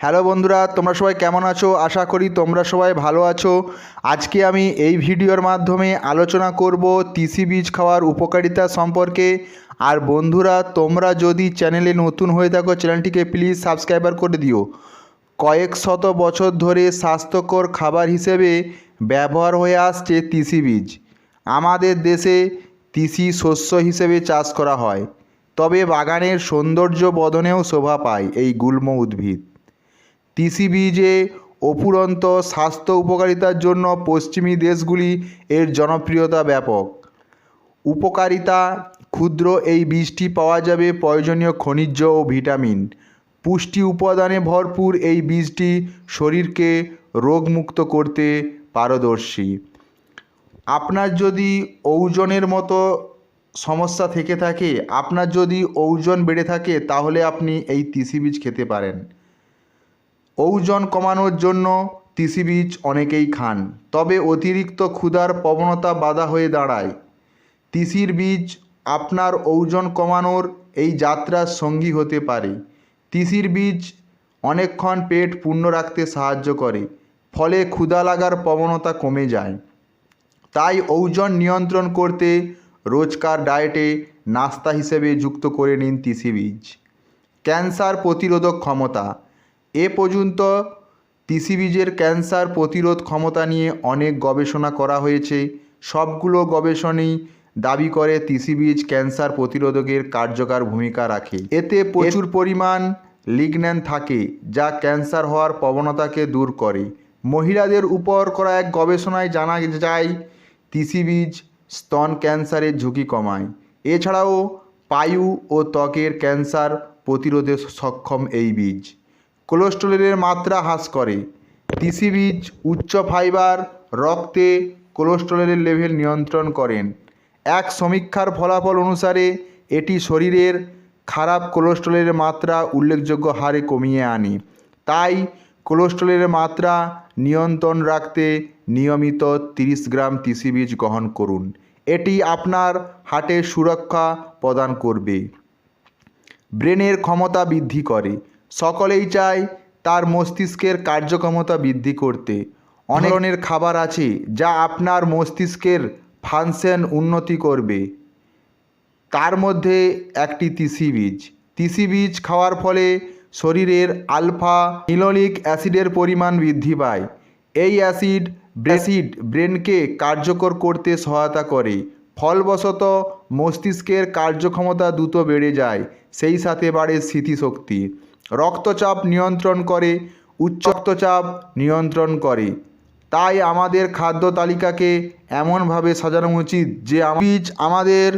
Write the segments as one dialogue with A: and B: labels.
A: Hello বন্ধুরা, তোমরা সবাই কেমন আছো? আশা করি তোমরা সবাই ভালো আছো। আজকে আমি এই ভিডিওর মাধ্যমে আলোচনা করব তিসি বীজ খাওয়ার উপকারিতা সম্পর্কে। আর বন্ধুরা, তোমরা যদি চ্যানেলে নতুন হয়ে থাকো, চ্যানেলটিকে প্লিজ সাবস্ক্রাইবার করে দিও। কয়েক শত বছর ধরে স্বাস্থ্যকর খাবার হিসেবে ব্যবহার হয়ে আসছে তিসি বীজ। আমাদের দেশে তিসি শস্য হিসেবে চাষ করা হয়। তবে বাগানের সৌন্দর্য বদনেও শোভা পায় এই গুল্ম উদ্ভিদ। তিসি বীজে অফুরন্ত স্বাস্থ্য উপকারিতার জন্য পশ্চিমী দেশগুলি এর জনপ্রিয়তা ব্যাপক। উপকারিতা, ক্ষুদ্র এই বীজটি পাওয়া যাবে প্রয়োজনীয় খনিজ ও ভিটামিন। পুষ্টি উপাদানে ভরপুর এই বীজটি শরীরকে রোগমুক্ত করতে পারদর্শী। আপনার যদি ওজনের মতো সমস্যা থেকে থাকে, আপনার যদি ওজন বেড়ে থাকে, তাহলে আপনি এই তিসি বীজ খেতে পারেন। ওজন কমানোর জন্য তিসি বীজ অনেকেই খান, তবে অতিরিক্ত ক্ষুধার প্রবণতা বাধা হয়ে দাঁড়ায়। তিসির বীজ আপনার ওজন কমানোর এই যাত্রার সঙ্গী হতে পারে। তিসির বীজ অনেকক্ষণ পেট পূর্ণ রাখতে সাহায্য করে, ফলে ক্ষুধা লাগার প্রবণতা কমে যায়। তাই ওজন নিয়ন্ত্রণ করতে রোজকার ডায়েটে নাস্তা হিসেবে যুক্ত করে নিন তিসি বীজ। ক্যান্সার প্রতিরোধক ক্ষমতা এ পর্যন্ত তিসি বীজের ক্যান্সার প্রতিরোধ ক্ষমতা নিয়ে অনেক গবেষণা করা হয়েছে। সবগুলো গবেষণাই দাবি করে তিসি বীজ ক্যান্সার প্রতিরোধকের কার্যকর ভূমিকা রাখে। এতে প্রচুর পরিমাণ লিগন্যান থাকে, যা ক্যান্সার হওয়ার প্রবণতাকে দূর করে। মহিলাদের উপর করা এক গবেষণায় জানা যায় তিসি বীজ স্তন ক্যান্সারের ঝুঁকি কমায়। এছাড়াও পায়ু ও ত্বকের ক্যান্সার প্রতিরোধে সক্ষম এই বীজ। কোলেস্টেরলের মাত্রা হ্রাস করে। তিসি বীজ, উচ্চ ফাইবার, রক্তে কোলেস্টেরলের লেভেল নিয়ন্ত্রণ করেন। এক সমীক্ষার ফলাফল অনুসারে, এটি শরীরের খারাপ কোলেস্টেরলের মাত্রা উল্লেখযোগ্য হারে কমিয়ে আনে। তাই কোলেস্টেরলের মাত্রা নিয়ন্ত্রণ রাখতে নিয়মিত তিরিশ গ্রাম তিসি বীজ গ্রহণ করুন। এটি আপনার হার্টের সুরক্ষা প্রদান করবে। ব্রেনের ক্ষমতা বৃদ্ধি করে। সকলেই চায় তার মস্তিষ্কের কার্যক্ষমতা বৃদ্ধি করতে। অনেক ধরনের খাবার আছে যা আপনার মস্তিষ্কের ফাংশন উন্নতি করবে। তার মধ্যে একটি তিসি বীজ। তিসি বীজ খাওয়ার ফলে শরীরের আলফা নিলোলিক অ্যাসিডের পরিমাণ বৃদ্ধি পায়। এই অ্যাসিড ব্রেসিড ব্রেনকে কার্যকর করতে সহায়তা করে। ফলবশত, মস্তিষ্কের কার্যক্ষমতা দ্রুত বেড়ে যায়, সেই সাথে বাড়ে স্মৃতিশক্তি। রক্তচাপ নিয়ন্ত্রণ করে, উচ্চ রক্তচাপ নিয়ন্ত্রণ করে। তাই আমাদের খাদ্য তালিকাকে এমনভাবে সাজানো উচিত যে বীজ আমাদের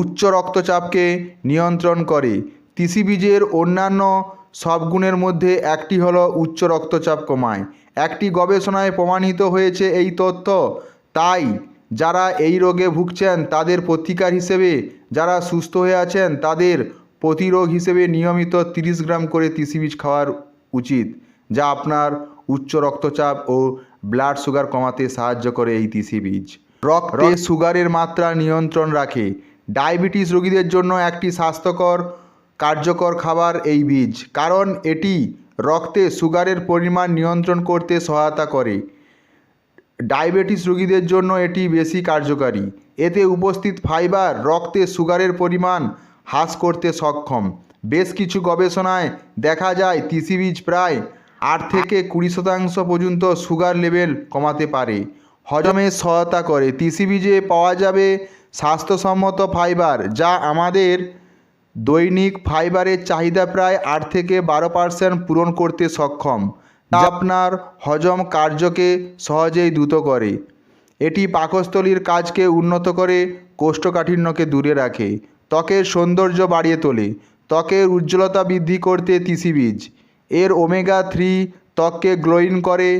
A: উচ্চ রক্তচাপকে নিয়ন্ত্রণ করে। তিসি বীজের অন্যান্য সব গুণের মধ্যে একটি হলো উচ্চ রক্তচাপ কমায়। একটি গবেষণায় প্রমাণিত হয়েছে এই তথ্য। তাই যারা এই রোগে ভুগছেন, তাদের প্রতিকার হিসেবে যারা সুস্থ হয়ে আছেন, তাদের প্রতিরোগ হিসেবে নিয়মিত তিরিশ গ্রাম করে তিসি বীজ খাওয়ার উচিত যা আপনার উচ্চ রক্তচাপ ও ব্লাড সুগার কমাতে সাহায্য করে এই তিসি বীজ রক্তে সুগারের মাত্রা নিয়ন্ত্রণ রাখে। ডায়াবেটিস রোগীদের জন্য একটি স্বাস্থ্যকর কার্যকর খাবার এই বীজ কারণ এটি রক্তে সুগারের পরিমাণ নিয়ন্ত্রণ করতে সহায়তা করে। ডায়াবেটিস রোগীদের জন্য এটি বেশি কার্যকারী। এতে উপস্থিত ফাইবার রক্তে সুগারের পরিমাণ হ্রাস করতে সক্ষম। বেশ কিছু গবেষণায় দেখা যায়, তিসি বীজ প্রায় আট থেকে কুড়ি শতাংশ পর্যন্ত সুগার লেভেল কমাতে পারে। হজমে সহায়তা করে। তিসি বীজে পাওয়া যাবে স্বাস্থ্যসম্মত ফাইবার যা আমাদের দৈনিক ফাইবারের চাহিদা প্রায় আট থেকে বারো পার্সেন্ট পূরণ করতে সক্ষম। যা আপনার হজম কার্যকে সহজেই দ্রুত করে। এটি পাকস্থলীর কাজকে উন্নত করে, কোষ্ঠকাঠিন্যকে দূরে রাখে। ত্বকের সৌন্দর্য বাড়িয়ে তোলে। ত্বকের উজ্জ্বলতা বৃদ্ধি করতে তিসি বীজ। এর ওমেগা থ্রি ত্বককে গ্লোয়িং করে।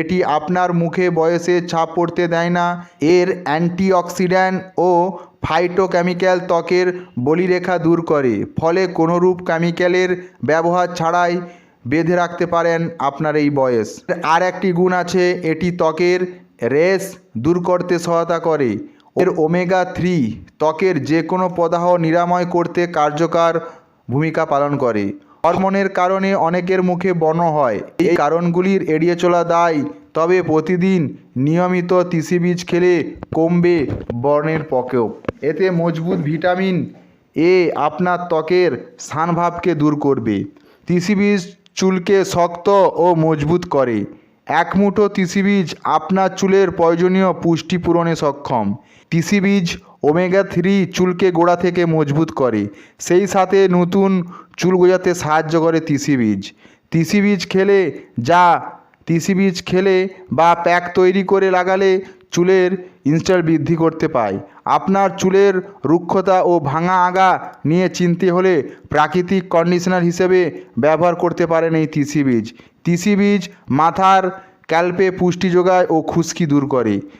A: এটি আপনার মুখে বয়সে ছাপ পড়তে দেয় না। এর অ্যান্টিঅক্সিডেন্ট ও ফাইটোকেমিক্যাল ত্বকের বলিরেখা দূর করে। ফলে কোনোরূপ কেমিক্যালের ব্যবহার ছাড়াই বেঁধে রাখতে পারেন আপনার এই বয়স। আর একটি গুণ আছে, এটি ত্বকের রেস দূর করতে সহায়তা করে। এর ওমেগা থ্রি ত্বকের যে কোনো প্রদাহ নিরাময় করতে কার্যকর ভূমিকা পালন করে। হরমোনের কারণে অনেকের মুখে বর্ণ হয়। এই কারণগুলির এড়িয়ে চলা দায়। তবে প্রতিদিন নিয়মিত তিসি বীজ খেলে কমবে বর্ণের প্রকোপ। এতে মজবুত ভিটামিন এ আপনার ত্বকের স্থানভাবকে দূর করবে। তিসি বীজ চুলকে শক্ত ও মজবুত করে। এক মুঠো তিসি বীজ আপনার চুলের প্রয়োজনীয় পুষ্টি পূরণে সক্ষম। তিসি বীজ ওমেগা থ্রি চুলকে গোড়া থেকে মজবুত করে। সেই সাথে নতুন চুল গোজাতে সাহায্য করে তিসি বীজ। তিসি বীজ খেলে যা তিসি বীজ খেলে বা প্যাক তৈরি করে লাগালে চুলের ইনস্টাল বৃদ্ধি করতে পায়। আপনার চুলের রুক্ষতা ও ভাঙা আগা নিয়ে চিনতে হলে প্রাকৃতিক কন্ডিশনার হিসেবে ব্যবহার করতে পারেন এই তিসি বীজ। তিসি বীজ মাথার ক্যাল্পে পুষ্টি যোগায় ও খুশকি দূর করে।